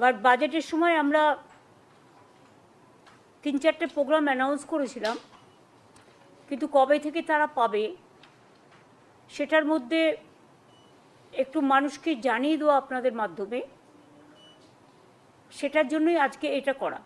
এবার বাজেটের সময় আমরা তিন চারটে প্রোগ্রাম অ্যানাউন্স করেছিলাম, কিন্তু কবে থেকে তারা পাবে, সেটার মধ্যে একটু মানুষকে জানিয়ে দেওয়া আপনাদের মাধ্যমে, সেটার জন্যই আজকে এটা করা।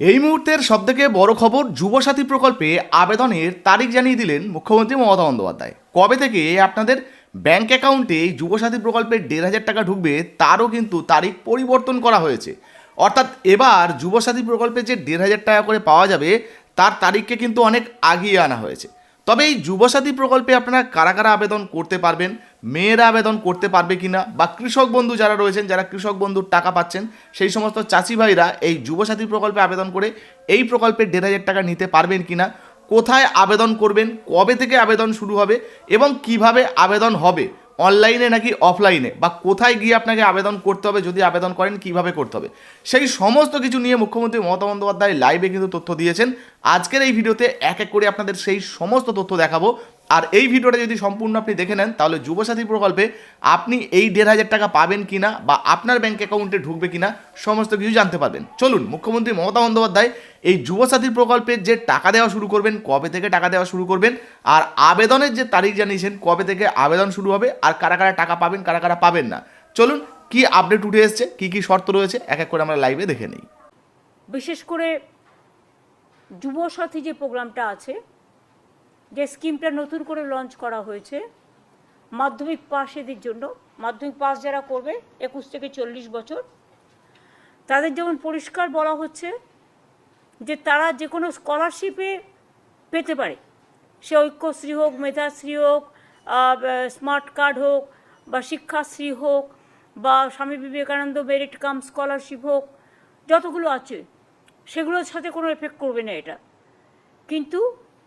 এই মুহূর্তের সবথেকে বড় খবর যুবসাথী প্রকল্পে আবেদনের তারিখ জানিয়ে দিলেন মুখ্যমন্ত্রী মমতা বন্দ্যোপাধ্যায়। কবে থেকে আপনাদের ব্যাংক অ্যাকাউন্টে যুবসাথী প্রকল্পের দেড় হাজার টাকা ঢুকবে, তারও কিন্তু তারিখ পরিবর্তন করা হয়েছে। অর্থাৎ এবার যুবসাথী প্রকল্পে যে দেড় হাজার টাকা করে পাওয়া যাবে, তার তারিখকে কিন্তু অনেক আগিয়ে আনা হয়েছে। তবে এই যুবসাথী প্রকল্পে আপনারা কারা কারা আবেদন করতে পারবেন, মেয়েরা আবেদন করতে পারবে কিনা, বা কৃষক বন্ধু যারা রয়েছেন, যারা কৃষক বন্ধুর টাকা পাচ্ছেন, সেই সমস্ত চাষি ভাইরা এই যুবসাথী প্রকল্পে আবেদন করে এই প্রকল্পের দেড় হাজার টাকা নিতে পারবেন কিনা কোথায় আবেদন করবেন, কবে থেকে আবেদন শুরু হবে এবং কীভাবে আবেদন হবে, অনলাইনে নাকি অফলাইনে বা কোথায় গিয়ে আপনাকে আবেদন করতে হবে, যদি আবেদন করেন কীভাবে করতে হবে। সেই সমস্ত কিছু নিয়ে মুখ্যমন্ত্রী মমতা বন্দ্যোপাধ্যায় লাইভে কিন্তু তথ্য দিয়েছেন। আজকের এই ভিডিওতে এক এক করে আপনাদের সেই সমস্ত তথ্য দেখাবো। আর এই ভিডিওটা যদি সম্পূর্ণ আপনি দেখে নেন, তাহলে যুবসাথী প্রকল্পে আপনি এই দেড় হাজার টাকা পাবেন কিনা বা আপনার ব্যাংক অ্যাকাউন্টে ঢুকবে কিনা সমস্ত কিছু জানতে পারবেন। চলুন, মুখ্যমন্ত্রী মমতা বন্দ্যোপাধ্যায় এই যুবসাথী প্রকল্পের যে টাকা দেওয়া শুরু করবেন, কবে থেকে টাকা দেওয়া শুরু করবেন, আর আবেদনের যে তারিখ জানিয়েছেন, কবে থেকে আবেদন শুরু হবে, আর কারা কারা টাকা পাবেন, কারা কারা পাবেন না। চলুন, কি আপডেট উঠে এসছে, কি কি শর্ত রয়েছে, এক এক করে আমরা লাইভে দেখে নিই। বিশেষ করে যুবসাথী যে প্রোগ্রামটা আছে যে স্কিমটা নতুন করে লঞ্চ করা হয়েছে, মাধ্যমিক পাশেদের জন্য। মাধ্যমিক পাস যারা করবে, একুশ থেকে চল্লিশ বছর, তাদের যেমন পরিষ্কার বলা হচ্ছে যে তারা যে কোনো স্কলারশিপে পেতে পারে। সে ঐক্যশ্রী হোক, মেধাশ্রী হোক স্মার্ট কার্ড হোক, বা শিক্ষাশ্রী হোক, বা Swami Vivekananda merit cum scholarship হোক, যতগুলো আছে, সেগুলোর সাথে কোনো এফেক্ট করবে না এটা। কিন্তু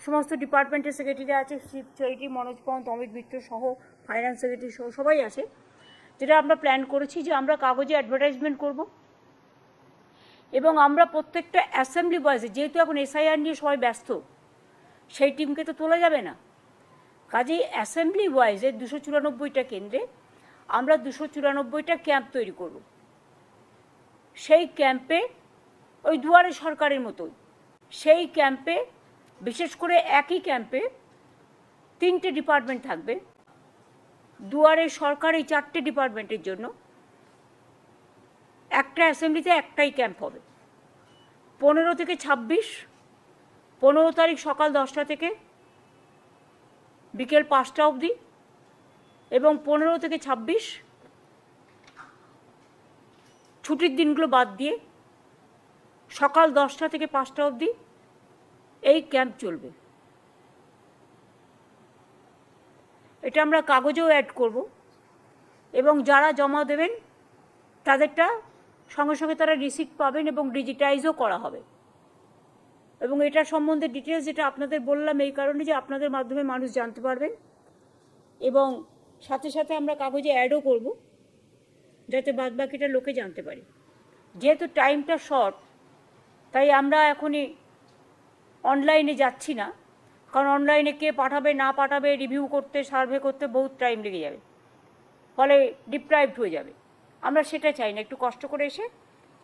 সমস্ত ডিপার্টমেন্টের সেক্রেটারি আছে শিব চৈটি মনোজ পন্ত অমিত মিত্র সহ ফাইন্যান্স সেক্রেটারি সহ সবাই আছে। যেটা আমরা প্ল্যান করেছি যে আমরা কাগজে অ্যাডভার্টাইজমেন্ট করব। এবং আমরা প্রত্যেকটা অ্যাসেম্বলি বয়েসে যেহেতু এখন এসআইআর নিয়ে সবাই ব্যস্ত, সেই টিমকে তো তোলা যাবে না। কাজেই অ্যাসেম্বলি ওয়াইজে দুশো চুরানব্বইটা কেন্দ্রে আমরা দুশো চুরানব্বইটা ক্যাম্প তৈরি করব। সেই ক্যাম্পে ওই দুয়ারে সরকারের মতোই, সেই ক্যাম্পে বিশেষ করে একই ক্যাম্পে তিনটে ডিপার্টমেন্ট থাকবে। দুয়ারে সরকার এই চারটে ডিপার্টমেন্টের জন্য। একটা অ্যাসেম্বলিতে একটাই ক্যাম্প হবে। পনেরো থেকে ছাব্বিশ, পনেরো তারিখ সকাল দশটা থেকে বিকেল পাঁচটা অবধি এবং পনেরো থেকে ছাব্বিশ ছুটির দিনগুলো বাদ দিয়ে সকাল দশটা থেকে পাঁচটা অবধি এই ক্যাম্প চলবে। এটা আমরা কাগজেও অ্যাড করব এবং যারা জমা দেবেন, তাদেরটা সঙ্গে সঙ্গে তারা রিসিপ্ট পাবেন এবং ডিজিটাইজও করা হবে। এবং এটা সম্বন্ধে ডিটেলস যেটা আপনাদের বললাম, এই কারণে যে আপনাদের মাধ্যমে মানুষ জানতে পারবেন। এবং সাথে সাথে আমরা কাগজে অ্যাডও করব, যাতে বাদবাকিটা লোকে জানতে পারে। যেহেতু টাইমটা শর্ট তাই আমরা এখনই অনলাইনে যাচ্ছি না। কারণ অনলাইনে কে পাঠাবে, না পাঠাবে রিভিউ করতে সার্ভে করতে বহুত টাইম লেগে যাবে। ফলে ডিপ্রাইভড হয়ে যাবে। আমরা সেটা চাই না, একটু কষ্ট করে এসে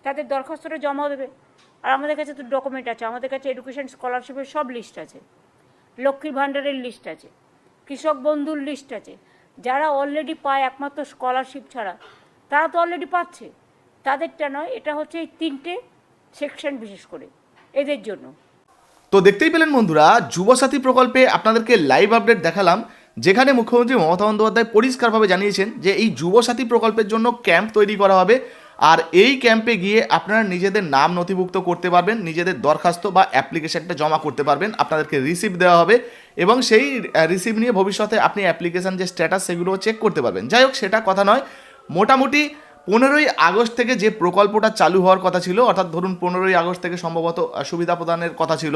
তাদের দরখাস্তটা জমা দেবে। আর আমাদের কাছে তো ডকুমেন্ট আছে, আমাদের কাছে এডুকেশন স্কলারশিপের সব লিস্ট আছে। লক্ষ্মীর ভাণ্ডারের লিস্ট আছে, কৃষক বন্ধুর লিস্ট আছে। যারা অলরেডি পায় একমাত্র স্কলারশিপ ছাড়া, তারা তো অলরেডি পাচ্ছে। তাদেরটা নয়, এটা হচ্ছে এই তিনটে সেকশন বিশেষ করে, এদের জন্য। তো দেখতেই পেলেন বন্ধুরা, যুবসাথী প্রকল্পে আপনাদেরকে লাইভ আপডেট দেখালাম, যেখানে মুখ্যমন্ত্রী মমতা বন্দ্যোপাধ্যায় পরিষ্কারভাবে জানিয়েছেন যে এই যুবসাথী প্রকল্পের জন্য ক্যাম্প তৈরি করা হবে। আর এই ক্যাম্পে গিয়ে আপনারা নিজেদের নাম নথিভুক্ত করতে পারবেন, নিজেদের দরখাস্ত বা অ্যাপ্লিকেশনটা জমা করতে পারবেন, আপনাদেরকে রিসিভ দেওয়া হবে এবং সেই রিসিভ নিয়ে ভবিষ্যতে আপনি অ্যাপ্লিকেশান যে স্ট্যাটাস সেগুলো চেক করতে পারবেন। যাই হোক, সেটা কথা নয়। মোটামুটি পনেরোই আগস্ট থেকে যে প্রকল্পটা চালু হওয়ার কথা ছিল, অর্থাৎ ধরুন পনেরোই আগস্ট থেকে সম্ভবত সুবিধা প্রদানের কথা ছিল,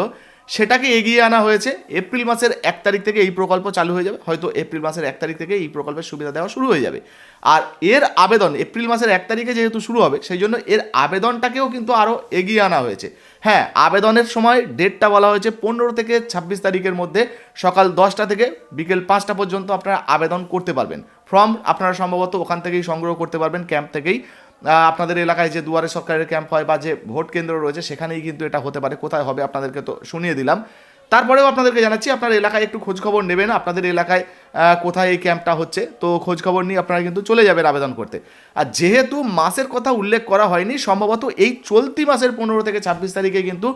সেটাকে এগিয়ে আনা হয়েছে। এপ্রিল মাসের এক তারিখ থেকে এই প্রকল্প চালু হয়ে যাবে। হয়তো এপ্রিল মাসের এক তারিখ থেকে এই প্রকল্পের সুবিধা দেওয়া শুরু হয়ে যাবে। আর এর আবেদন, এপ্রিল মাসের এক তারিখে যেহেতু শুরু হবে, সেই জন্য এর আবেদনটাকেও কিন্তু আরও এগিয়ে আনা হয়েছে। হ্যাঁ আবেদনের সময় ডেটটা বলা হয়েছে পনেরো থেকে ছাব্বিশ তারিখের মধ্যে সকাল দশটা থেকে বিকেল পাঁচটা পর্যন্ত আপনারা আবেদন করতে পারবেন। ফর্ম আপনারা সম্ভবত ওখান থেকেই সংগ্রহ করতে পারবেন ক্যাম্প থেকেই। আপনাদের এলাকায় যে দুয়ারে সরকারের ক্যাম্প হয় বা যে ভোট কেন্দ্র রয়েছে, সেখানেই কিন্তু এটা হতে পারে। কোথায় হবে আপনাদেরকে তো শুনিয়ে দিলাম। তারপরেও আপনাদেরকে জানাচ্ছি, আপনার এলাকায় একটু খোঁজখবর নেবেন, আপনাদের এলাকায় কোথায় এই ক্যাম্পটা হচ্ছে। তো খোঁজখবর নিয়ে আপনারা কিন্তু চলে যাবেন আবেদন করতে। আর যেহেতু মাসের কথা উল্লেখ করা হয়নি, সম্ভবত এই চলতি মাসের পনেরো থেকে ছাব্বিশ তারিখে কিন্তু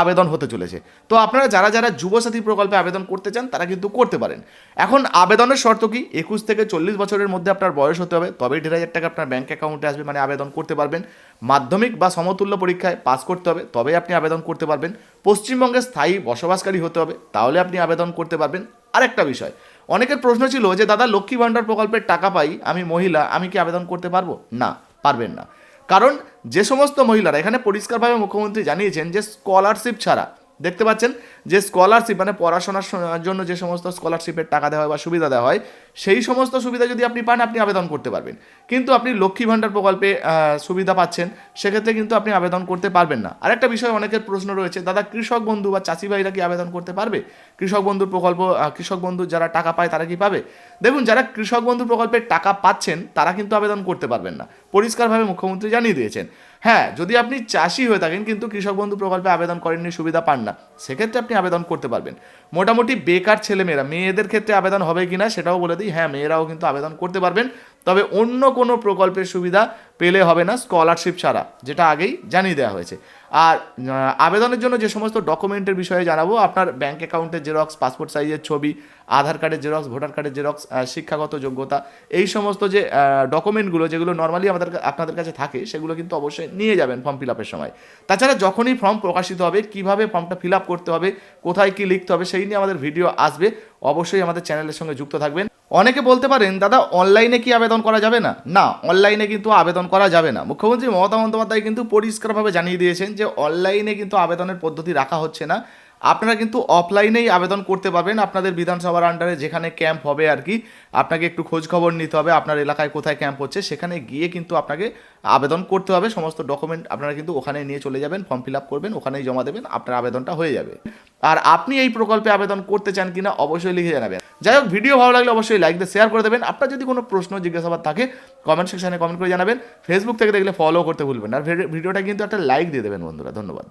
আবেদন হতে চলেছে। তো আপনারা যারা যারা যুবসাথী প্রকল্পে আবেদন করতে চান, তারা কিন্তু করতে পারেন। এখন আবেদনের শর্ত কি? একুশ থেকে চল্লিশ বছরের মধ্যে আপনার বয়স হতে হবে, তবেই দেড় হাজার টাকা আপনার ব্যাঙ্ক অ্যাকাউন্টে আসবে মানে আবেদন করতে পারবেন। মাধ্যমিক বা সমতুল্য পরীক্ষায় পাস করতে হবে, তবেই আপনি আবেদন করতে পারবেন। পশ্চিমবঙ্গে স্থায়ী বসবাসকারী হতে হবে, তাহলে আপনি আবেদন করতে পারবেন। আরেকটা বিষয়, অনেকের প্রশ্ন ছিল যে, দাদা, লক্ষ্মী ভাণ্ডার প্রকল্পের টাকা পাই, আমি মহিলা, আমি কি আবেদন করতে পারব? না, পারবেন না। কারণ যে সমস্ত মহিলারা এখানে পরিষ্কারভাবে মুখ্যমন্ত্রী জানিয়েছেন যে স্কলারশিপ ছাড়া দেখতে পাচ্ছেন যে স্কলারশিপ মানে পড়াশোনার জন্য যে সমস্ত স্কলারশিপের টাকা দেওয়া হয় বা সুবিধা দেওয়া হয়, সেই সমস্ত সুবিধা যদি আপনি পান, আপনি আবেদন করতে পারবেন। কিন্তু আপনি লক্ষ্মী ভাণ্ডার প্রকল্পে সুবিধা পাচ্ছেন, সেক্ষেত্রে কিন্তু আপনি আবেদন করতে পারবেন না। আরেকটা বিষয় অনেকের প্রশ্ন রয়েছে, দাদা, কৃষক বন্ধু বা চাষি ভাইরা কি আবেদন করতে পারবে? কৃষক বন্ধুর প্রকল্প কৃষক বন্ধু যারা টাকা পায়, তারা কি পাবে? দেখুন, যারা কৃষক বন্ধু প্রকল্পের টাকা পাচ্ছেন, তারা কিন্তু আবেদন করতে পারবেন না। পরিষ্কারভাবে মুখ্যমন্ত্রী জানিয়ে দিয়েছেন। হ্যাঁ যদি আপনি চাষি হয়ে থাকেন কিন্তু কৃষক বন্ধু প্রকল্পে আবেদন করেননি, সুবিধা পান না, সেক্ষেত্রে আপনি আবেদন করতে পারবেন। মোটামুটি বেকার ছেলেমেয়েরা মেয়েদের ক্ষেত্রে আবেদন হবে কি না সেটাও বলে দিই হ্যাঁ মেয়েরাও কিন্তু আবেদন করতে পারবেন। তবে অন্য কোনো প্রকল্পের সুবিধা পেলে হবে না স্কলারশিপ ছাড়া, যেটা আগেই জানিয়ে দেওয়া হয়েছে। আর আবেদনের জন্য যে সমস্ত ডকুমেন্টের বিষয়ে জানাব, আপনার ব্যাংক অ্যাকাউন্টের জেরক্স পাসপোর্ট সাইজের ছবি, আধার কার্ডের জেরক্স ভোটার কার্ডের জেরক্স শিক্ষাগত যোগ্যতা, এই সমস্ত যে ডকুমেন্টগুলো যেগুলো নর্মালি আমাদের আপনাদের কাছে থাকে, সেগুলো কিন্তু অবশ্যই নিয়ে যাবেন ফর্ম ফিল আপের সময়। তাছাড়া যখনই ফর্ম প্রকাশিত হবে, কীভাবে ফর্মটা ফিল আপ করতে হবে, কোথায় কি লিখতে হবে, সেই নিয়ে আমাদের ভিডিও আসবে। অবশ্যই আমাদের চ্যানেলের সঙ্গে যুক্ত থাকবেন। অনেকে বলতে পারেন, দাদা অনলাইনে কি আবেদন করা যাবে না? না অনলাইনে কিন্তু আবেদন করা যাবে না। মুখ্যমন্ত্রী মমতা বন্দ্যোপাধ্যায় কিন্তু পরিষ্কারভাবে জানিয়ে দিয়েছেন যে অনলাইনে কিন্তু আবেদনের পদ্ধতি রাখা হচ্ছে না। আপনারা কিন্তু অফলাইনেই আবেদন করতে পারবেন আপনাদের বিধানসভার আন্ডারে যেখানে ক্যাম্প হবে আর কি। আপনাকে একটু খোঁজ খবর নিতে হবে, আপনার এলাকায় কোথায় ক্যাম্প হচ্ছে, সেখানে গিয়ে কিন্তু আপনাকে আবেদন করতে হবে। সমস্ত ডকুমেন্ট আপনারা কিন্তু ওখানে নিয়ে চলে যাবেন ফর্ম ফিল আপ করবেন, ওখানেই জমা দেবেন, আপনার আবেদনটা হয়ে যাবে। আর আপনি এই প্রকল্পে আবেদন করতে চান কিনা অবশ্যই লিখে জানাবেন। যাই হোক ভিডিও ভালো লাগলে অবশ্যই লাইক দিয়ে শেয়ার করে দেবেন। আপনার যদি কোনো প্রশ্ন, জিজ্ঞাসাবাদ থাকে কমেন্ট সেকশনে কমেন্ট করে জানাবেন। ফেসবুক থেকে দেখলে ফলো করতে ভুলবেন। আর ভিডিওটা কিন্তু একটা লাইক দিয়ে দেবেন বন্ধুরা। ধন্যবাদ।